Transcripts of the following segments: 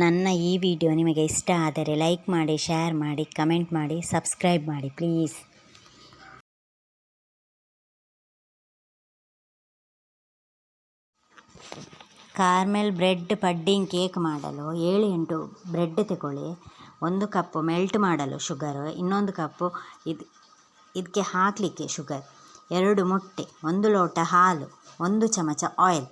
ನನ್ನ ಈ ವಿಡಿಯೋ ನಿಮಗೆ ಇಷ್ಟ ಆದರೆ ಲೈಕ್ ಮಾಡಿ, ಶೇರ್ ಮಾಡಿ, ಕಮೆಂಟ್ ಮಾಡಿ, ಸಬ್ಸ್ಕ್ರೈಬ್ ಮಾಡಿ please. Caramel bread pudding cake ಮಾಡಲು ಏಳು ಎಂಟು ಬ್ರೆಡ್ ತಗೊಳ್ಳಿ. ಒಂದು ಕಪ್ಪು ಮೆಲ್ಟ್ ಮಾಡಲು ಶುಗರ್, ಇನ್ನೊಂದು ಕಪ್ಪು ಇದು ಇದಕ್ಕೆ ಹಾಕಲಿಕ್ಕೆ ಶುಗರ್, ಎರಡು ಮೊಟ್ಟೆ, ಒಂದು ಲೋಟ ಹಾಲು, ಒಂದು ಚಮಚ ಆಯಿಲ್.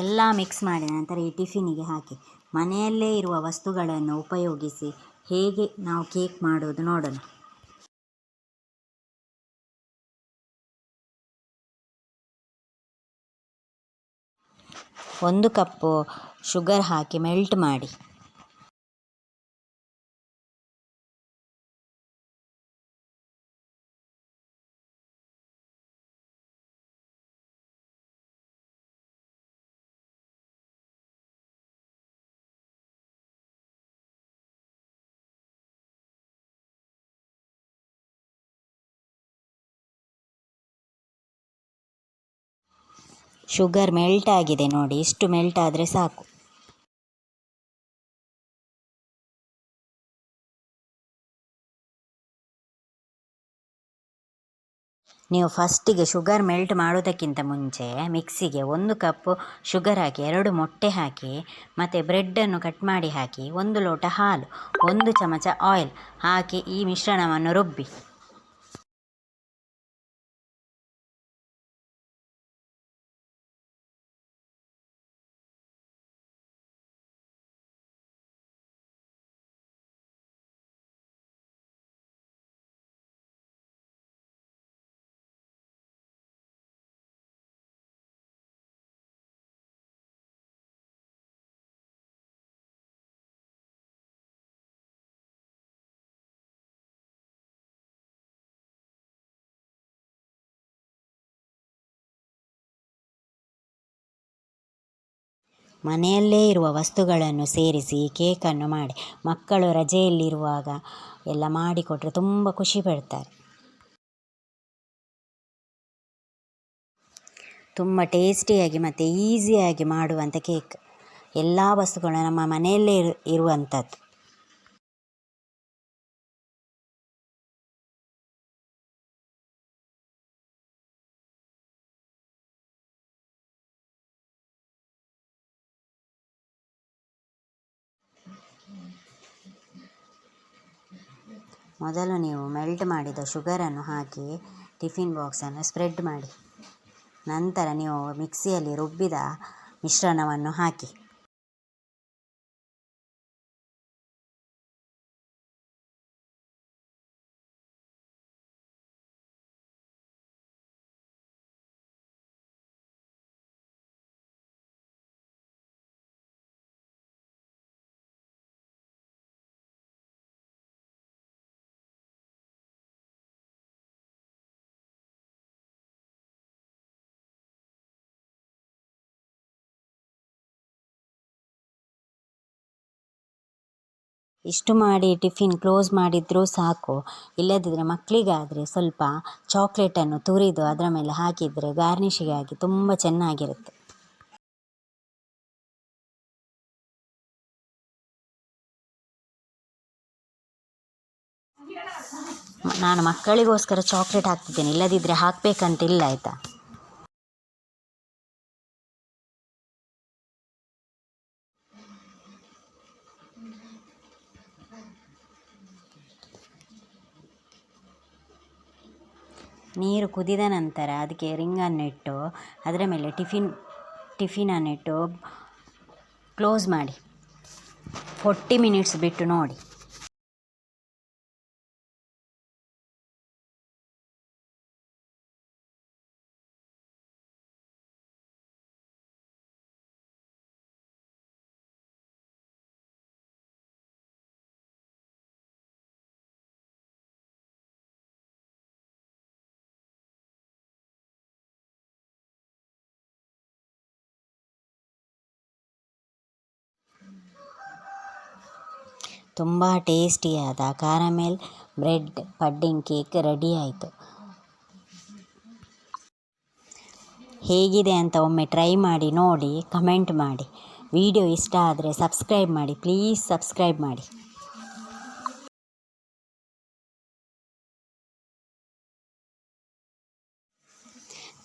ಎಲ್ಲ ಮಿಕ್ಸ್ ಮಾಡಿದ ನಂತರ ಈ ಟಿಫಿನಿಗೆ ಹಾಕಿ, ಮನೆಯಲ್ಲೇ ಇರುವ ವಸ್ತುಗಳನ್ನು ಉಪಯೋಗಿಸಿ ಹೇಗೆ ನಾವು ಕೇಕ್ ಮಾಡೋದು ನೋಡೋಣ. ಒಂದು ಕಪ್ಪು ಶುಗರ್ ಹಾಕಿ ಮೆಲ್ಟ್ ಮಾಡಿ. ಶುಗರ್ ಮೆಲ್ಟ್ ಆಗಿದೆ ನೋಡಿ, ಇಷ್ಟು ಮೆಲ್ಟ್ ಆದರೆ ಸಾಕು. ನೀವು ಫಸ್ಟಿಗೆ ಶುಗರ್ ಮೆಲ್ಟ್ ಮಾಡೋದಕ್ಕಿಂತ ಮುಂಚೆ ಮಿಕ್ಸಿಗೆ ಒಂದು ಕಪ್ಪು ಶುಗರ್ ಹಾಕಿ, ಎರಡು ಮೊಟ್ಟೆ ಹಾಕಿ, ಮತ್ತು ಬ್ರೆಡ್ಡನ್ನು ಕಟ್ ಮಾಡಿ ಹಾಕಿ, ಒಂದು ಲೋಟ ಹಾಲು, ಒಂದು ಚಮಚ ಆಯಿಲ್ ಹಾಕಿ ಈ ಮಿಶ್ರಣವನ್ನು ರುಬ್ಬಿ. ಮನೆಯಲ್ಲೇ ಇರುವ ವಸ್ತುಗಳನ್ನು ಸೇರಿಸಿ, ಕೇಕನ್ನು ಮಾಡಿ, ಮಕ್ಕಳು ರಜೆಯಲ್ಲಿರುವಾಗ ಎಲ್ಲ ಮಾಡಿಕೊಟ್ರೆ ತುಂಬ ಖುಷಿ ಪಡ್ತಾರೆ. ತುಂಬ ಟೇಸ್ಟಿಯಾಗಿ ಮತ್ತು ಈಸಿಯಾಗಿ ಮಾಡುವಂಥ ಕೇಕ್. ಎಲ್ಲ ವಸ್ತುಗಳು ನಮ್ಮ ಮನೆಯಲ್ಲೇ ಇರು ಇರುವಂಥದ್ದು ಮೊದಲು ನೀವು ಮೆಲ್ಟ್ ಮಾಡಿದ ಶುಗರನ್ನು ಹಾಕಿ ಟಿಫಿನ್ ಬಾಕ್ಸನ್ನು ಸ್ಪ್ರೆಡ್ ಮಾಡಿ. ನಂತರ ನೀವು ಮಿಕ್ಸಿಯಲ್ಲಿ ರುಬ್ಬಿದ ಮಿಶ್ರಣವನ್ನು ಹಾಕಿ. ಇಷ್ಟು ಮಾಡಿ ಟಿಫಿನ್ ಕ್ಲೋಸ್ ಮಾಡಿದರೂ ಸಾಕು. ಇಲ್ಲದಿದ್ದರೆ ಮಕ್ಕಳಿಗಾದ್ರೆ ಸ್ವಲ್ಪ ಚಾಕ್ಲೇಟನ್ನು ತುರಿದು ಅದರ ಮೇಲೆ ಹಾಕಿದರೆ ಗಾರ್ನಿಷಿಗಾಗಿ ತುಂಬ ಚೆನ್ನಾಗಿರುತ್ತೆ. ನಾನು ಮಕ್ಕಳಿಗೋಸ್ಕರ ಚಾಕ್ಲೇಟ್ ಹಾಕ್ತಿದ್ದೇನೆ. ಇಲ್ಲದಿದ್ದರೆ ಹಾಕಬೇಕಂತಿಲ್ಲ ಆಯಿತಾ? ನೀರು ಕುದಿದ ನಂತರ ಅದಕ್ಕೆ ರಿಂಗನ್ನಿಟ್ಟು ಅದರ ಮೇಲೆ ಟಿಫಿನ್ ಟಿಫಿನನ್ನಿಟ್ಟು ಕ್ಲೋಸ್ ಮಾಡಿ. ಫೋರ್ಟಿ ಮಿನಿಟ್ಸ್ ಬಿಟ್ಟು ನೋಡಿ. ತುಂಬ ಟೇಸ್ಟಿಯಾದ caramel bread pudding cake ready ಆಯಿತು. ಹೇಗಿದೆ ಅಂತ ಒಮ್ಮೆ ಟ್ರೈ ಮಾಡಿ, ನೋಡಿ ಕಮೆಂಟ್ ಮಾಡಿ. ವಿಡಿಯೋ ಇಷ್ಟ ಆದರೆ ಸಬ್ಸ್ಕ್ರೈಬ್ ಮಾಡಿ ಪ್ಲೀಸ್ ಸಬ್ಸ್ಕ್ರೈಬ್ ಮಾಡಿ.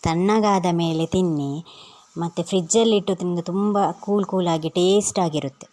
ತಣ್ಣಗಾದ ಮೇಲೆ ತಿನ್ನಿ, ಮತ್ತು ಫ್ರಿಜ್ಜಲ್ಲಿಟ್ಟು ತಿಂದು ತುಂಬ ಕೂಲ್ ಕೂಲಾಗಿ ಟೇಸ್ಟಾಗಿರುತ್ತೆ